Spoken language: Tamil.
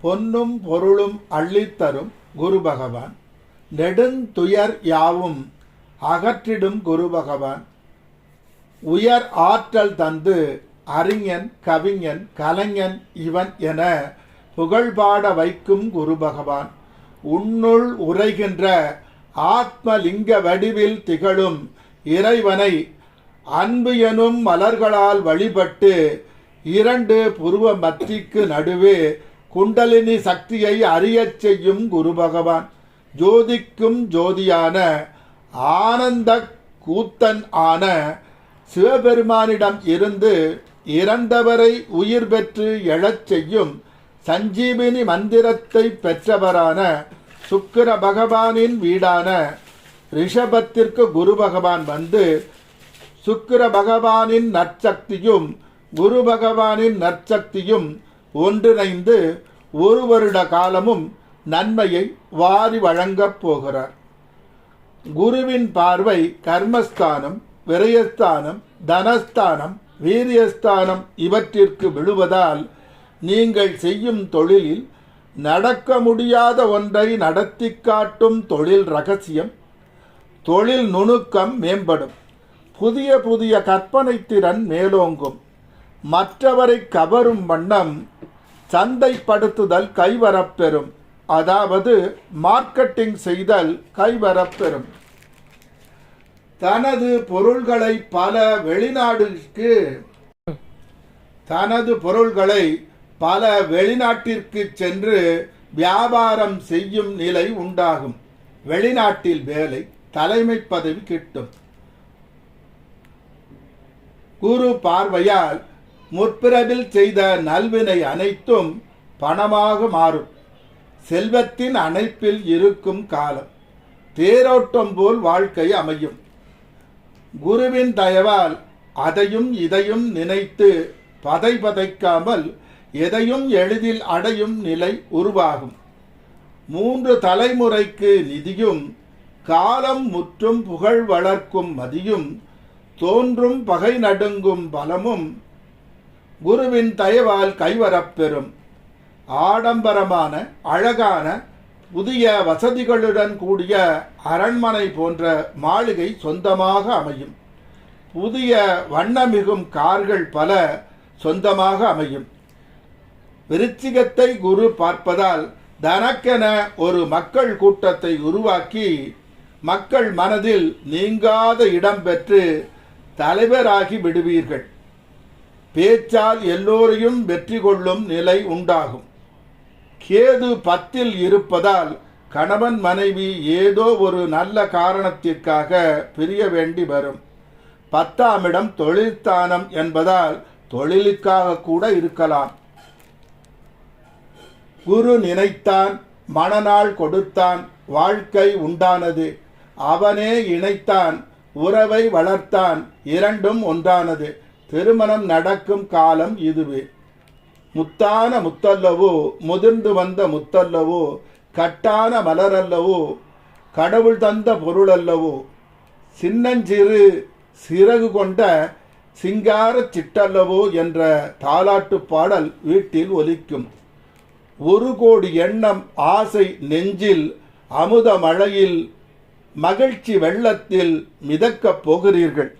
பொன்னும் பொருளும் அள்ளித்தரும் குரு பகவான். நெடுந்துயர் யாவும் அகற்றிடும் குரு பகவான். உயர் ஆற்றல் தந்து அறிஞன் கவிஞன் கலைஞன் இவன் என புகழ்பாட வைக்கும் குரு பகவான். உன்னுள் உரைகின்ற ஆத்மலிங்க வடிவில் திகழும் இறைவனை அன்பு எனும் மலர்களால் வழிபட்டு இரண்டு புருவ மத்திக்கு நடுவே குண்டலினி சக்தியை அறியச் செய்யும் குரு பகவான். ஜோதிக்கும் ஜோதியான ஆனந்த கூத்தன் ஆன சிவபெருமானிடம் இருந்து இறந்தவரை உயிர் பெற்று எழச் செய்யும் சஞ்சீவினி மந்திரத்தை பெற்றவரான சுக்கிர பகவானின் வீடான ரிஷபத்திற்கு குரு பகவான் வந்து சுக்கிர பகவானின் நற்சக்தியும் குரு பகவானின் நற்சக்தியும் ஒன்றிணைந்து ஒரு வருட காலமும் நன்மையை வாரி வழங்கப் போகிறார். குருவின் பார்வை கர்மஸ்தானம் விரயஸ்தானம் தனஸ்தானம் வீரியஸ்தானம் இவற்றிற்கு விழுவதால் நீங்கள் செய்யும் தொழிலில் நடக்க முடியாத ஒன்றை நடத்தி காட்டும் தொழில் ரகசியம் தொழில் நுணுக்கம் மேம்படும். புதிய புதிய கற்பனை திறன் மேலோங்கும். மற்றவரை கவரும் வண்ணம் சந்தைப்படுத்துதல் கைவரப்பெறும். அதாவது மார்க்கெட்டிங் செய்தல் கைவரப்பெறும். தனது பொருள்களை பல வெளிநாடுக்கு தனது பொருள்களை பல வெளிநாட்டிற்கு சென்று வியாபாரம் செய்யும் நிலை உண்டாகும். வெளிநாட்டில் வேலை தலைமை பதவி கிட்டும். குரு பார்வையால் முற்பிறவில் செய்த நல்வினை அனைத்தும் பணமாக மாறும். செல்வத்தின் அணைப்பில் இருக்கும் காலம் தேரோட்டம் போல் வாழ்க்கை அமையும். குருவின் தயவால் அதையும் இதையும் நினைத்து பதை பதைக்காமல் எதையும் எளிதில் அடையும் நிலை உருவாகும். மூன்று தலைமுறைக்கு நிதியும் காலம் முற்றும் புகழ் வளர்க்கும் மதியும் தோன்றும் பகை நடுங்கும் பலமும் குருவின் தயவால் கைவரப்பெறும் ஆடம்பரமான அழகான புதிய வசதிகளுடன் கூடிய அரண்மனை போன்ற மாளிகை சொந்தமாக அமையும். புதிய வண்ணமிகும் கார்கள் பல சொந்தமாக அமையும். விருச்சிகத்தை குரு பார்ப்பதால் தனக்கென ஒரு மக்கள் கூட்டத்தை உருவாக்கி மக்கள் மனதில் நீங்காத இடம் பெற்று தலைவராகி விடுவீர்கள். பேச்சால் எல்லோரையும் வெற்றி கொள்ளும் நிலை உண்டாகும். கேது பத்தில் இருப்பதால் கணவன் மனைவி ஏதோ ஒரு நல்ல காரணத்திற்காக பிரிய வேண்டி வரும். பத்தாம் இடம் தொழிற்தானம் என்பதால் தொழிலுக்காக கூட இருக்கலாம். குரு நினைத்தான் மணநாள் கொடுத்தான் வாழ்க்கை உண்டானது. அவனே இணைத்தான் உறவை வளர்த்தான் இரண்டும் ஒன்றானது. திருமணம் நடக்கும் காலம் இதுவே. முத்தான முத்தல்லவோ முதிர்ந்து வந்த முத்தல்லவோ கட்டான மலரல்லவோ கடவுள் தந்த பொருளல்லவோ சின்னஞ்சிறு சிறகு கொண்ட சிங்கார சிட்டல்லவோ என்ற தாலாட்டு பாடல் வீட்டில் ஒலிக்கும். ஒரு கோடி எண்ணம் ஆசை நெஞ்சில் அமுத மழையில் மகிழ்ச்சி வெள்ளத்தில் மிதக்கப் போகிறீர்கள்.